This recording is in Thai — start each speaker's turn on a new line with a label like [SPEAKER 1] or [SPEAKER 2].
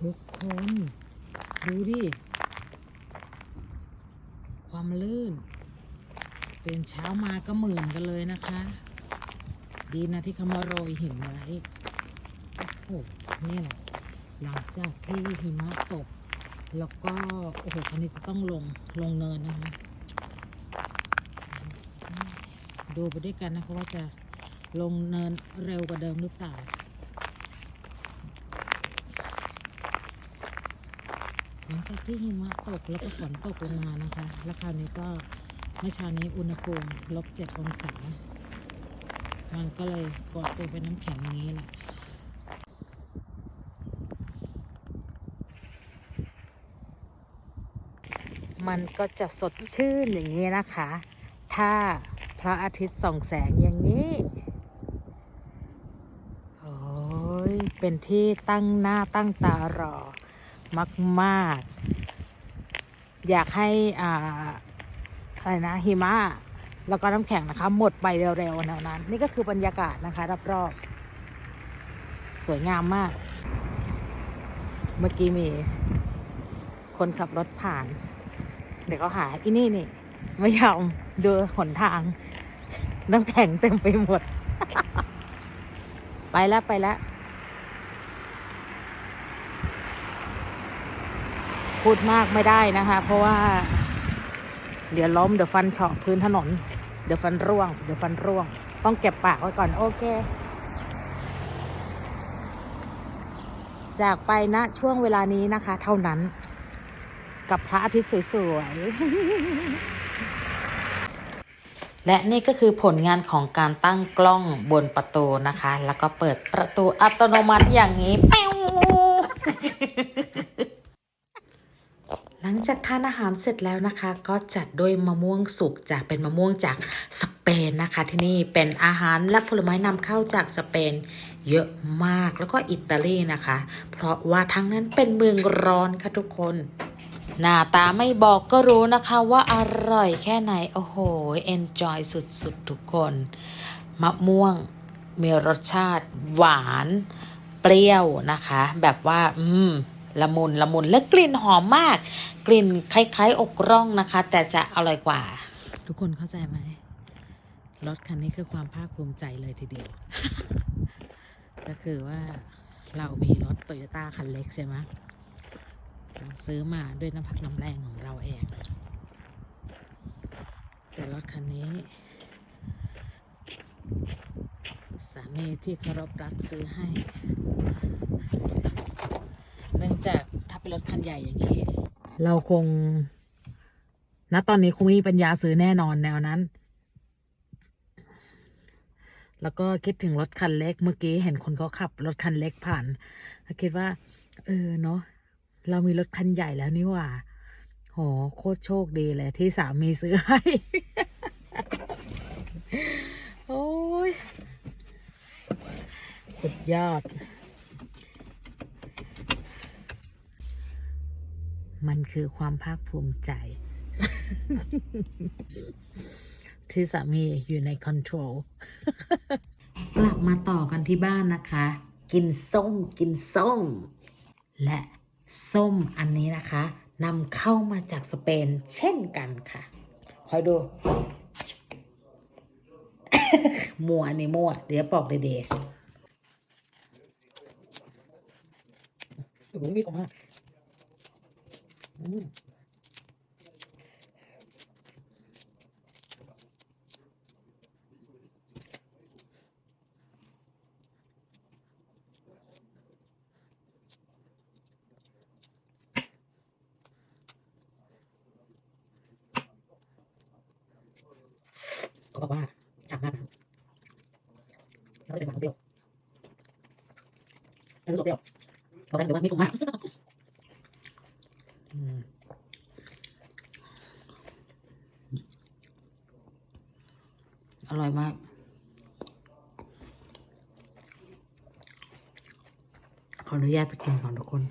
[SPEAKER 1] ทุกคน ดูดิ ความลื่นตื่นเช้ามาก็หมื่นกันเลยนะคะ ดีนะที่เขามาโรยหินไว้โอ้โหนี่แหละหลังจากที่หิมะตก แล้วก็ โอ้โหคันนี้จะต้องลงลงเนินนะคะ ดูไปด้วยกันนะคะว่าจะลงเนินเร็วกว่าเดิมหรือเปล่า หลังจากที่หิมะตกแล้วก็ฝนตกลงมานะคะ แล้วคราวนี้ก็เมื่อเช้านี้อุณหภูมิลบเจ็ดองศา มันก็เลยกาะตัวเป็นน้ำแข็งอย่างนี้แหละมันก็จะสดชื่นอย่างนี้นะคะ ถ้าพระอาทิตย์ส่องแสงอย่างนี้ โอ้ยเป็นที่ตั้งหน้าตั้งตารอ มาก ๆ อยากให้อ่าอะไรนะหิมะแล้วก็น้ำแข็งนะคะ หมดไปเร็วๆแนวนั้น นี่ก็คือบรรยากาศนะคะรอบๆสวยงามมาก เมื่อกี้มีคนขับรถผ่าน เดี๋ยวเขาหาอีนี่นี่ไม่ยอมดูหนทาง น้ำแข็งเต็มไปหมด ไปแล้วไปแล้ว พูดมากไม่ได้นะคะ เพราะว่า เดี๋ยวล้มเดี๋ยวฟันเฉาะพื้นถนน เดี๋ยวฟันร่วง เดี๋ยวฟันร่วง ต้องเก็บปากไว้ก่อน โอเค จากไปณช่วงเวลานี้นะคะ เท่านั้น กับพระอาทิตย์สวยๆ และนี่ก็คือผลงานของการตั้งกล้องบนประตูนะคะ แล้วก็เปิดประตูอัตโนมัติอย่างนี้แป้ว จากทานอาหารเสร็จแล้วนะคะ ก็จัดด้วยมะม่วงสุกจากเป็นมะม่วงจากสเปนนะคะ ที่นี่เป็นอาหารและผลไม้นำเข้าจากสเปนเยอะมากแล้วก็อิตาลีนะคะ เพราะว่าทั้งนั้นเป็นเมืองร้อนค่ะทุกคนหน้าตาไม่บอกก็รู้นะคะว่าอร่อยแค่ไหน โอ้โหเอนจอยสุดๆ ทุกคน มะม่วงมีรสชาติหวาน เปรี้ยวนะคะ แบบว่า อืม ละมุนละมุนและกลิ่นหอมมาก กลิ่นคล้ายๆ อกร่องนะคะ แต่จะอร่อยกว่า ทุกคนเข้าใจไหมรถคันนี้คือความภาคภูมิใจเลยทีเดียว ก็คือว่าเรามีรถโตโยต้าคันเล็กใช่ไหมซื้อมาด้วยน้ำพักน้ำแรงของเราเอง แต่รถคันนี้ สามีที่เคารพรักซื้อให้ จากถ้าเป็นรถคันใหญ่อย่างนี้ เราคงณตอนนี้คงไม่มีปัญญาซื้อแน่นอนแนวนั้น แล้วก็คิดถึงรถคันเล็กเมื่อกี้เห็นคนเขาขับ รถคันเล็กผ่านคิดว่า เออเนาะเรามีรถคันใหญ่แล้วนี่หว่าโหโคตรโชคดีเลยที่สามีซื้อให้ โอ้ย สุดยอด มันคือความภาคภูมิใจ ที่สามีอยู่ในคอนโทรล กลับมาต่อกันที่บ้านนะคะ กินส้มกินส้ม และส้มอันนี้นะคะนำเข้ามาจากสเปนเช่นกันค่ะ คอยดู มัวอันนี้มัว เดี๋ยวปอกเดย์ๆโอ้โหมีของมากอืมเขาบอกว่า ฉ่ำมากนะแล้วจะเป็นหวานเปรี้ยวแล้วรู้สึกเปรี้ยวบอกได้เลยว่าไม่ถูกมากอืม อร่อยมาก ขออนุญาตไปกินก่อนทุกคน